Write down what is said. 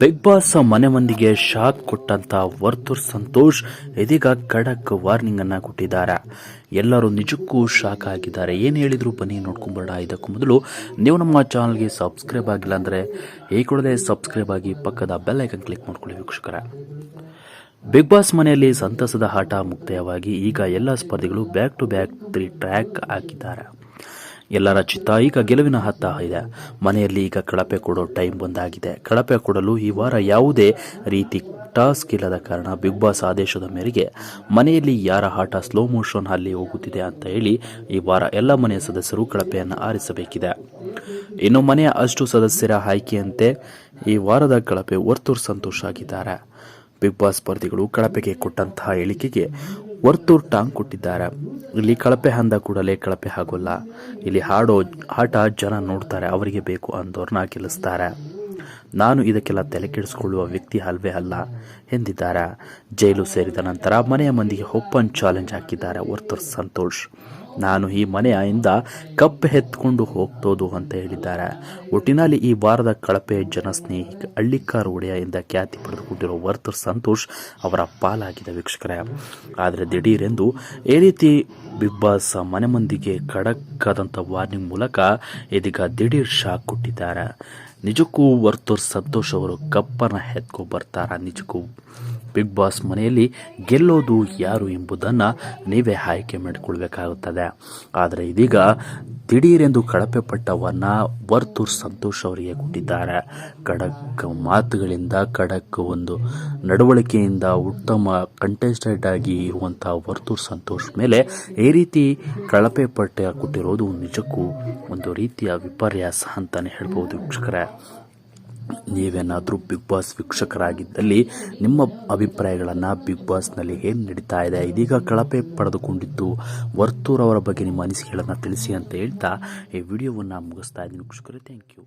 Big boss ಮನೆ ಮಂದಿಗೆ shock ಕೊಟ್ಟಂತ ವರ್ತೂರ್ ಸಂತೋಷ್ ಇದೀಗ ಖಡಕ್ ವಾರ್ನಿಂಗ್ ಅನ್ನ ಕೊಟ್ಟಿದ್ದಾರೆ. ಎಲ್ಲರೂ ನಿಜಕ್ಕೂ ಶಾಕ್ ಆಗಿದ್ದಾರೆ. ಏನು ಹೇಳಿದ್ರು ಬನ್ನಿ ನೋಡ್ಕೊಂಬೇಡ ಇದಕ್ಕೂ ಮೊದಲು ನೀವು ನಮ್ಮ ಚಾನಲ್ಗೆ ಸಬ್ಸ್ಕ್ರೈಬ್ ಆಗಿಲ್ಲ ಅಂದರೆ ಈ ಕೂಡಲೇ ಸಬ್ಸ್ಕ್ರೈಬ್ ಆಗಿ ಪಕ್ಕದ ಬೆಲ್ ಐಕನ್ ಕ್ಲಿಕ್ ಮಾಡ್ಕೊಳ್ಳಿ ವೀಕ್ಷಕರ. ಬಿಗ್ ಬಾಸ್ ಮನೆಯಲ್ಲಿ ಸಂತಸದ ಆಟ ಮುಕ್ತಾಯವಾಗಿ ಈಗ ಎಲ್ಲ ಸ್ಪರ್ಧಿಗಳು back to back three track ಹಾಕಿದ್ದಾರೆ. ಎಲ್ಲರ ಚಿತ್ತ ಈಗ ಗೆಲುವಿನ ಹತ್ತ ಇದೆ. ಮನೆಯಲ್ಲಿ ಈಗ ಕಳಪೆ ಕೊಡೋ ಟೈಮ್ ಬಂದಾಗಿದೆ. ಕಳಪೆ ಕೊಡಲು ಈ ವಾರ ಯಾವುದೇ ರೀತಿ ಟಾಸ್ಕ್ ಇಲ್ಲದ ಕಾರಣ ಬಿಗ್ ಬಾಸ್ ಆದೇಶದ ಮೇರೆಗೆ ಮನೆಯಲ್ಲಿ ಯಾರ ಆಟ ಸ್ಲೋ ಮೋಷನ್ ಅಲ್ಲಿ ಹೋಗುತ್ತಿದೆ ಅಂತ ಹೇಳಿ ಈ ವಾರ ಎಲ್ಲ ಮನೆಯ ಸದಸ್ಯರು ಕಳಪೆಯನ್ನು ಆರಿಸಬೇಕಿದೆ. ಇನ್ನು ಮನೆಯ ಅಷ್ಟು ಸದಸ್ಯರ ಆಯ್ಕೆಯಂತೆ ಈ ವಾರದ ಕಳಪೆ ವರ್ತೂರ್ ಸಂತೋಷ ಆಗಿದ್ದಾರೆ. ಬಿಗ್ ಬಾಸ್ ಸ್ಪರ್ಧಿಗಳು ಕಳಪೆಗೆ ಕೊಟ್ಟಂತಹ ಹೇಳಿಕೆಗೆ ವರ್ತೂರ್ ಟಾಂಗ್ ಕೊಟ್ಟಿದ್ದಾರೆ. ಇಲ್ಲಿ ಕಳಪೆ ಅಂದ ಕೂಡಲೇ ಕಳಪೆ ಆಗೋಲ್ಲ ಇಲ್ಲಿ ಹಾಡೋ ಆಟ ಜನ ನೋಡ್ತಾರೆ, ಅವರಿಗೆ ಬೇಕು ಅಂದವ್ರನ್ನ ಗೆಲ್ಲಿಸ್ತಾರೆ. ನಾನು ಇದಕ್ಕೆಲ್ಲ ತಲೆ ಕೆಡಿಸಿಕೊಳ್ಳುವ ವ್ಯಕ್ತಿ ಅಲ್ವೇ ಅಲ್ಲ, ಎಂದಿದ್ದಾರೆ. ಜೈಲು ಸೇರಿದ ನಂತರ ಮನೆಯ ಮಂದಿಗೆ ಓಪನ್ ಚಾಲೆಂಜ್ ಹಾಕಿದ್ದಾರೆ ವರ್ತೂರ್ ಸಂತೋಷ್. ನಾನು ಈ ಮನೆಯಿಂದ ಕಪ್ಪೆ ಎತ್ಕೊಂಡು ಹೋಗ್ತೋದು ಅಂತ ಹೇಳಿದ್ದಾರೆ. ಒಟ್ಟಿನಲ್ಲಿ ಈ ವಾರದ ಕಳಪೆ ಜನಸ್ನೇಹಿ ಹಳ್ಳಿಕಾರು ಒಡೆಯ ಎಂದ ಖ್ಯಾತಿ ಪಡೆದುಕೊಂಡಿರುವ ವರ್ತರ್ ಸಂತೋಷ್ ಅವರ ಪಾಲಾಗಿದೆ ವೀಕ್ಷಕರೇ. ಆದರೆ ದಿಢೀರೆಂದು ಈ ರೀತಿ ಬಿಗ್ ಬಾಸ್ ಮನೆ ಮಂದಿಗೆ ಖಡಕ್ ವಾರ್ನಿಂಗ್ ಮೂಲಕ ಇದೀಗ ದಿಢೀರ್ ಶಾಕ್ ಕೊಟ್ಟಿದ್ದಾರೆ. ನಿಜಕ್ಕೂ ವರ್ತೂರ್ ಸಂತೋಷ್ ಅವರು ಕಪ್ಪನ್ನು ಎತ್ಕೊ ಬರ್ತಾರ? ನಿಜಕ್ಕೂ ಬಿಗ್ ಬಾಸ್ ಮನೆಯಲ್ಲಿ ಗೆಲ್ಲೋದು ಯಾರು ಎಂಬುದನ್ನು ನೀವೇ ಆಯ್ಕೆ ಮಾಡಿಕೊಳ್ಬೇಕಾಗುತ್ತದೆ. ಆದರೆ ಇದೀಗ ದಿಢೀರೆಂದು ಕಳಪೆ ಪಟ್ಟವನ್ನು ವರ್ತೂರ್ ಸಂತೋಷ್ ಅವರಿಗೆ ಕೊಟ್ಟಿದ್ದಾರೆ. ಖಡಕ್ ಮಾತುಗಳಿಂದ ಖಡಕ್ ಒಂದು ನಡವಳಿಕೆಯಿಂದ ಉತ್ತಮ ಕಂಟೆಸ್ಟೆಡ್ ಆಗಿ ಇರುವಂಥ ವರ್ತೂರ್ ಸಂತೋಷ್ ಮೇಲೆ ಈ ರೀತಿ ಕಳಪೆ ಪಟ್ಟ ಕೊಟ್ಟಿರೋದು ನಿಜಕ್ಕೂ ಒಂದು ರೀತಿಯ ವಿಪರ್ಯಾಸ ಅಂತಲೇ ಹೇಳ್ಬೋದು ವೀಕ್ಷಕರೇ. ನೀವೇನಾದರೂ ಬಿಗ್ ಬಾಸ್ ವೀಕ್ಷಕರಾಗಿದ್ದಲ್ಲಿ ನಿಮ್ಮ ಅಭಿಪ್ರಾಯಗಳನ್ನು ಬಿಗ್ ಬಾಸ್ನಲ್ಲಿ ಏನು ನಡೀತಾ ಇದೆ, ಇದೀಗ ಕಳಪೆ ಪಡೆದುಕೊಂಡಿದ್ದು ವರ್ತೂರ್ ಅವರ ಬಗ್ಗೆ ನಿಮ್ಮ ಅನಿಸಿಕೆಗಳನ್ನು ತಿಳಿಸಿ ಅಂತ ಹೇಳ್ತಾ ಈ ವಿಡಿಯೋವನ್ನು ಮುಗಿಸ್ತಾ ಇದ್ದೀನಿ ವೀಕ್ಷಕರೇ. Thank you